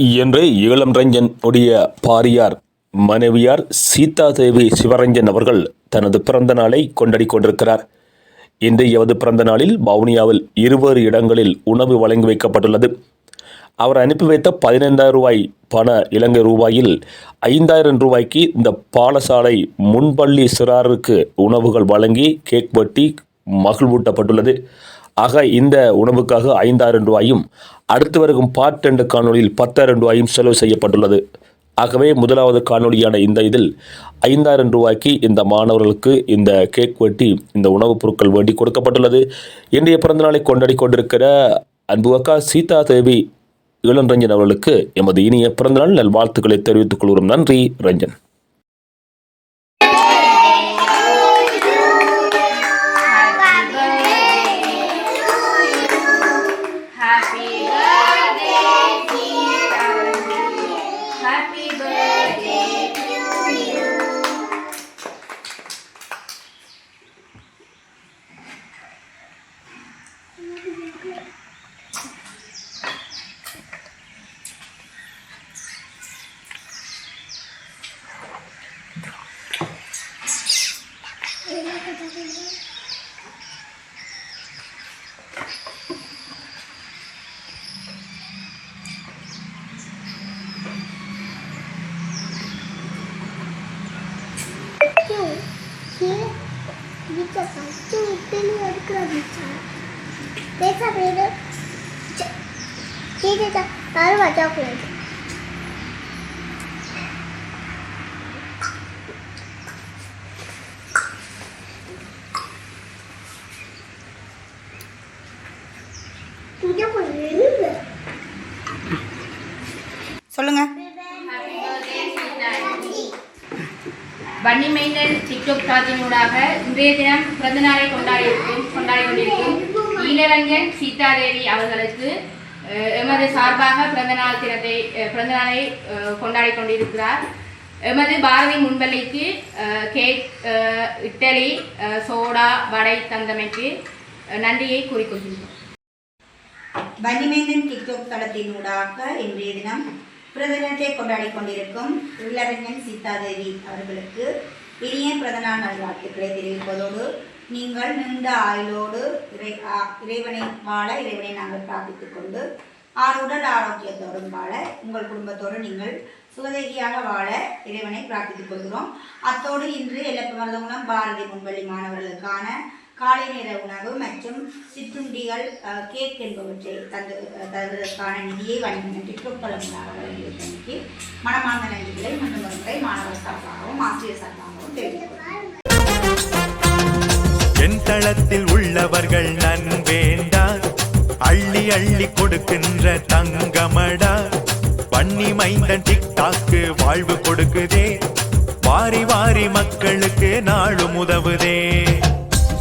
என்று இளம் ரஞ்சன் உடைய பாரியார் மனைவியார் சீதாதேவி சிவரஞ்சன் அவர்கள் தனது பிறந்த நாளை கொண்டாடி கொண்டிருக்கிறார். இன்று எவது பிறந்த நாளில் வவுனியாவில் இருவேறு இடங்களில் உணவு வழங்கி வைக்கப்பட்டுள்ளது. அவர் அனுப்பி வைத்த பதினைந்தாயிரம் ரூபாய் பண இலங்கை ரூபாயில் ஐந்தாயிரம் ரூபாய்க்கு இந்த பாலசாலை முன்பள்ளி சிறாருக்கு உணவுகள் வழங்கி கேக் வெட்டி மகிழ்வூட்டப்பட்டுள்ளது. ஆக இந்த உணவுக்காக ஐந்தாயிரம் ரூபாயும் அடுத்து வருகும் பார்ட் ரெண்டு காணொளியில் பத்தாயிரம் ரூபாயும் செலவு செய்யப்பட்டுள்ளது. ஆகவே முதலாவது காணொளியான இந்த இதில் ஐந்தாயிரம் ரூபாய்க்கு இந்த மாணவர்களுக்கு இந்த கேக் வெட்டி இந்த உணவுப் பொருட்கள் வேண்டி கொடுக்கப்பட்டுள்ளது. இன்றைய பிறந்தநாளை கொண்டாடி கொண்டிருக்கிற அன்பு அக்கா சீதா தேவி இளம் ரஞ்சன் அவர்களுக்கு எமது இனிய பிறந்தநாள் நல்வாழ்த்துக்களை தெரிவித்துக் கொள்கிறோம். நன்றி ரஞ்சன். బిచ్చ ఫస్ట్ ఇడ్డీని అడుగురా బిచ్చ తెలుసా మీరు తర్వాత చాక్లెట్ வன்னிமைந்தன் டிக்டோக் தளத்தினூடாக இன்றைய தினம் பிறந்தநாளை கொண்டாடியிருக்கும் கொண்டாடி கொண்டிருக்கும் ஈழரஞ்சன் சீதாதேவி அவர்களுக்கு எமது சார்பாக பிறந்தநாள் தினத்தை பிறந்தநாளை கொண்டாடி கொண்டிருக்கிறார். எமது பாரதி முன்பள்ளிக்கு அஹ், கேக் இட்டலி அஹ், சோடா வடை தந்தமைக்கு நன்றியை கூறிக்கொள்கின்றோம். வன்னிமைந்தன் டிக்டோக் தளத்தினூடாக இன்றைய தினம் பிரதமத்தை கொண்டாடி கொண்டிருக்கும் இளரஞ்சன் சீதாதேவி அவர்களுக்கு இனிய பிறந்தநாள் நல்வாழ்த்துக்களை தெரிவிப்பதோடு நீங்கள் நீண்ட ஆயுளோடு இறை இறைவனை வாழ இறைவனை நாங்கள் பிரார்த்தித்துக் கொண்டு ஆறுடல் ஆரோக்கியத்தோடும் வாழ உங்கள் குடும்பத்தோடு நீங்கள் சுகதேகியாக வாழ இறைவனை பிரார்த்தித்துக் கொள்கிறோம். அத்தோடு இன்று எல்லப்பமரதங்குளம் பாரதி முன்பள்ளி மாணவர்களுக்கான காலை நேர உணவு மற்றும் சிற்றுண்டிகள் கேக் என்பவற்றை தந்து தருவதற்கான நிதியை வழங்கின டிக்டோக்களமாக வழங்கியிருப்பதற்கு மனமார்ந்த நன்றிகளை மீண்டும் ஒரு மாணவர் சார்பாகவும் ஆசிரியர் சார்பாகவும் என் தளத்தில் உள்ளவர்கள் நன்வேண்டா அள்ளி அள்ளி கொடுக்கின்ற தங்கமடா பண்ணி மைந்தன் டிக்டாக்கு வாழ்வு கொடுக்குதே வாரி வாரி மக்களுக்கு நாளும் உதவுதே.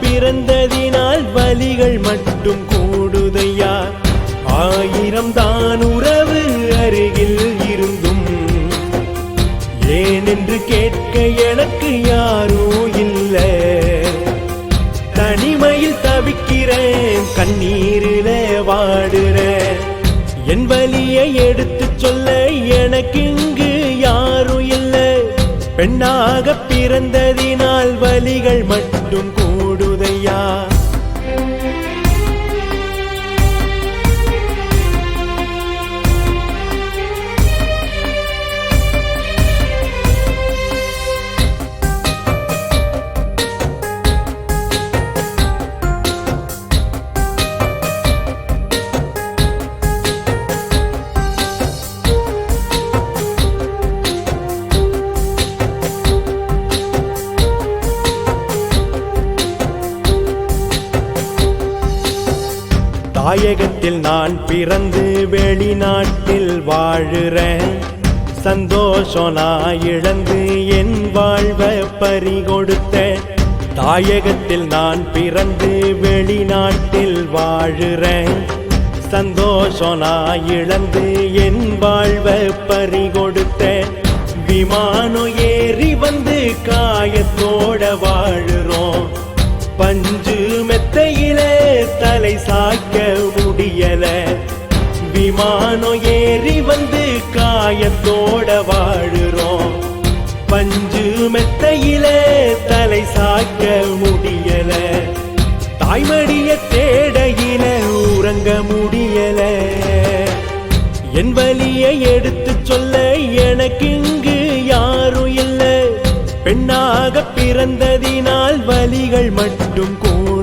பிறந்ததினால் வலிகள் மட்டும் கூடுதையா? ஆயிரம் தான் உறவு அருகில் இருந்தும். ஏனென்று கேட்க எனக்கு யாரோ இல்லை. தனிமையில் தவிக்கிறேன் கண்ணீரில வாடுறேன். என் வலியை எடுத்து சொல்ல எனக்கு இங்கு யாரும் இல்லை. பெண்ணாக பிறந்ததினால் வலிகள் மட்டும் கூட கூடுதையா தாயகத்தில் நான் பிறந்து வெளிநாட்டில் வாழுறேன். சந்தோஷம் நான் இழந்து என் வாழ்வ பறிகொடுத்தேன். தாயகத்தில் நான் பிறந்து வெளிநாட்டில் வாழுறேன். சந்தோஷம் நான் இழந்து என் வாழ்வ பறிகொடுத்தேன். விமானம் ஏறி வந்து காயத்தோட வாழுறோம். பஞ்சு மெத்தையில தலை சாய்க்க முடியல. விமானம் ஏறி வந்து காயத்தோட வாழுறோம். பஞ்சு மெத்தையில தலை சாக்க முடியல. தாய்மடிய தேடையில உறங்க முடியல. என் வலியை எடுத்து சொல்ல எனக்கு இங்கு யாரும் இல்லை. பெண்ணாக பிறந்ததினால் வலிகள் மட்டும் கூட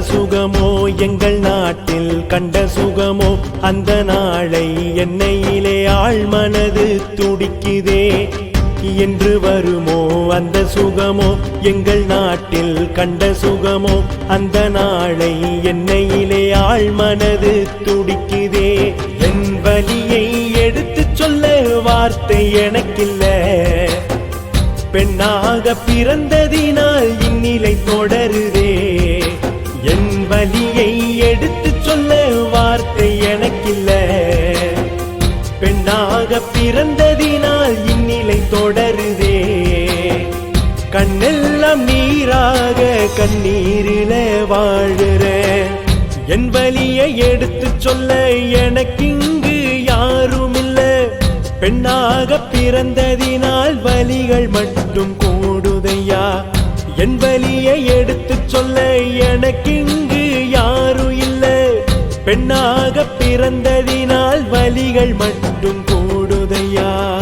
சுகமோ எங்கள் நாட்டில் கண்ட சுகமோ அந்த நாளை என்னையிலே ஆழ்மனது துடிக்குதே. என்று வருமோ அந்த சுகமோ எங்கள் நாட்டில் கண்ட சுகமோ அந்த நாளை என்னையிலே ஆழ்மனது துடிக்குதே. என் வலியை எடுத்துச் சொல்ல வார்த்தை எனக்கில்ல. பெண்ணாக பிறந்ததினால் இந்நிலை தொடரு. பெண்ணாக பிறந்ததினால் இந்நிலை தொடருதே. கண்ணெல்லாம் நீராக கண்ணீரில வாழுற. என் வழியை எடுத்து சொல்ல எனக்கிங்கு யாரும் இல்ல பெண்ணாக பிறந்ததினால் வலிகள் மட்டும் கூடுதையா. என் வழியை எடுத்து சொல்ல எனக்கிங்கு யாரும் இல்ல பெண்ணாக பிறந்ததினால் வலிகள் மட்டும் கூடுதையா?